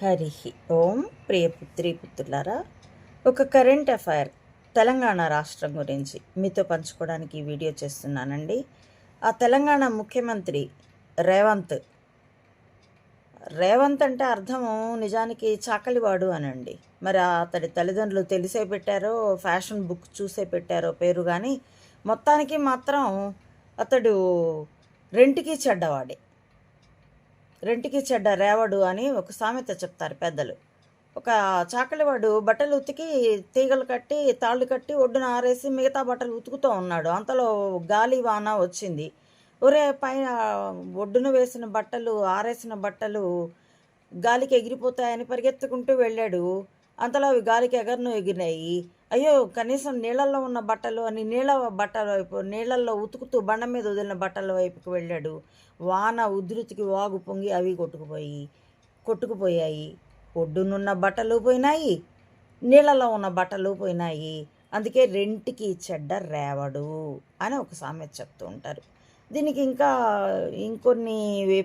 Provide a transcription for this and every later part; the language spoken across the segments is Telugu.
హరి ఓం ప్రియపుత్రి పుత్రులారా ఒక కరెంట్ అఫైర్ తెలంగాణ రాష్ట్రం గురించి మీతో పంచుకోవడానికి ఈ వీడియో చేస్తున్నానండి. ఆ తెలంగాణ ముఖ్యమంత్రి రేవంత్. రేవంత్ అంటే అర్థము నిజానికి చాకలివాడు అనండి. మరి అతడి తల్లిదండ్రులు తెలిసే పెట్టారో ఫ్యాషన్ బుక్ చూసే పెట్టారో పేరు కానీ మొత్తానికి మాత్రం అతడు రెంటికి చెడ్డవాడే. రెంటికి చెడ్డ రేవడు అని ఒక సామెత చెప్తారు పెద్దలు. ఒక చాకలివాడు బట్టలు ఉతికి తీగలు కట్టి తాళ్ళు కట్టి ఒడ్డున ఆరేసి మిగతా బట్టలు ఉతుకుతూ ఉన్నాడు. అంతలో గాలి వాన వచ్చింది. ఒరే పైన ఒడ్డున వేసిన బట్టలు ఆరేసిన బట్టలు గాలికి ఎగిరిపోతాయని పరిగెత్తుకుంటూ వెళ్ళాడు. అంతలో అవి గాలికి ఎగరను ఎగిరినాయి. అయ్యో కనీసం నీళ్ళల్లో ఉన్న బట్టలు అని నీళ్ళ బట్టల వైపు నీళ్ళల్లో ఉతుకుతూ బండ మీద వదిలిన బట్టల వైపుకి వెళ్ళాడు. వాన ఉధృతికి వాగు పొంగి అవి కొట్టుకుపోయి కొట్టుకుపోయాయి. ఒడ్డునున్న బట్టలు పోయినాయి నీళ్ళలో ఉన్న బట్టలు పోయినాయి. అందుకే రెంటికి చెడ్డ రేవడు అని ఒక సామెత చెప్తూ ఉంటారు. దీనికి ఇంకా ఇంకొన్ని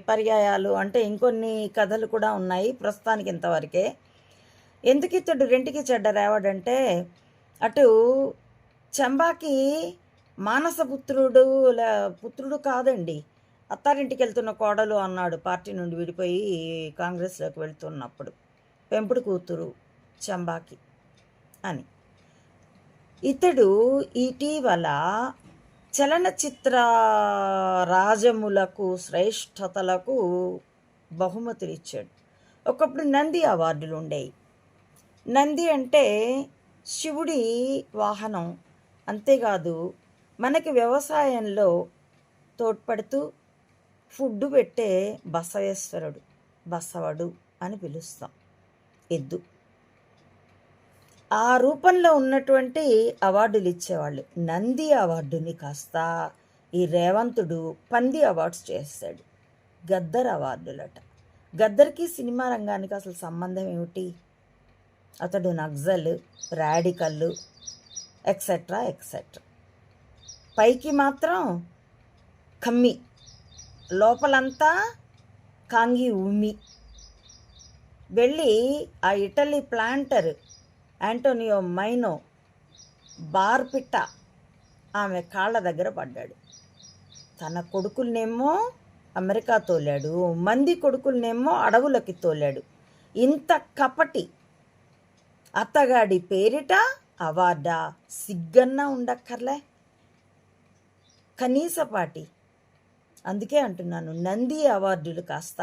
పర్యాయాలు అంటే ఇంకొన్ని కథలు కూడా ఉన్నాయి ప్రస్తుతానికి ఇంతవరకే. ఎందుకు ఇతడు రెంటికి చెడ్డ రేవడంటే అటు చంబాకి మానసపుత్రుడు లే పుత్రుడు కాదండి. అత్తారింటికి వెళ్తున్న కోడలు అన్నాడు పార్టీ నుండి విడిపోయి కాంగ్రెస్లోకి వెళ్తున్నప్పుడు. పెంపుడు కూతురు చంబాకి అని. ఇతడు ఇటీవల చలనచిత్ర రాజములకు శ్రేష్టతలకు బహుమతులు ఇచ్చాడు ఒకప్పుడు నంది అవార్డులు ఉండేవి నంది అంటే శివుడి వాహనం. అంతేకాదు మనకి వ్యవసాయంలో తోడ్పడుతూ ఫుడ్ పెట్టే బసవేశ్వరుడు బసవడు అని పిలుస్తాం. ఎద్దు. ఆ రూపంలో ఉన్నటువంటి అవార్డులు ఇచ్చేవాళ్ళు. నంది అవార్డుని కాస్త ఈ రేవంతుడు పంది అవార్డ్స్ చేస్తాడు. గద్దర్ అవార్డులట. గద్దర్కి సినిమా రంగానికి అసలు సంబంధం ఏమిటి? అతడు నక్సల్ రాడికల్ ఎక్సెట్రా ఎక్సెట్రా. పైకి మాత్రం కమ్మి లోపలంతా కాంగి ఉమ్మి. వెళ్ళి ఆ ఇటలీ ప్లాంటర్ యాంటోనియో మైనో బార్పిట్ట ఆమె కాళ్ళ దగ్గర పడ్డాడు. తన కొడుకులనేమో అమెరికా తోలాడు మంది కొడుకులనేమో అడవులకి తోలాడు. ఇంత కపటి అత్తగాడి పేరిట అవార్డా సిగ్గన్నా ఉండక్కర్లే. కనీసపాటి. అందుకే అంటున్నాను నంది అవార్డులు కాస్త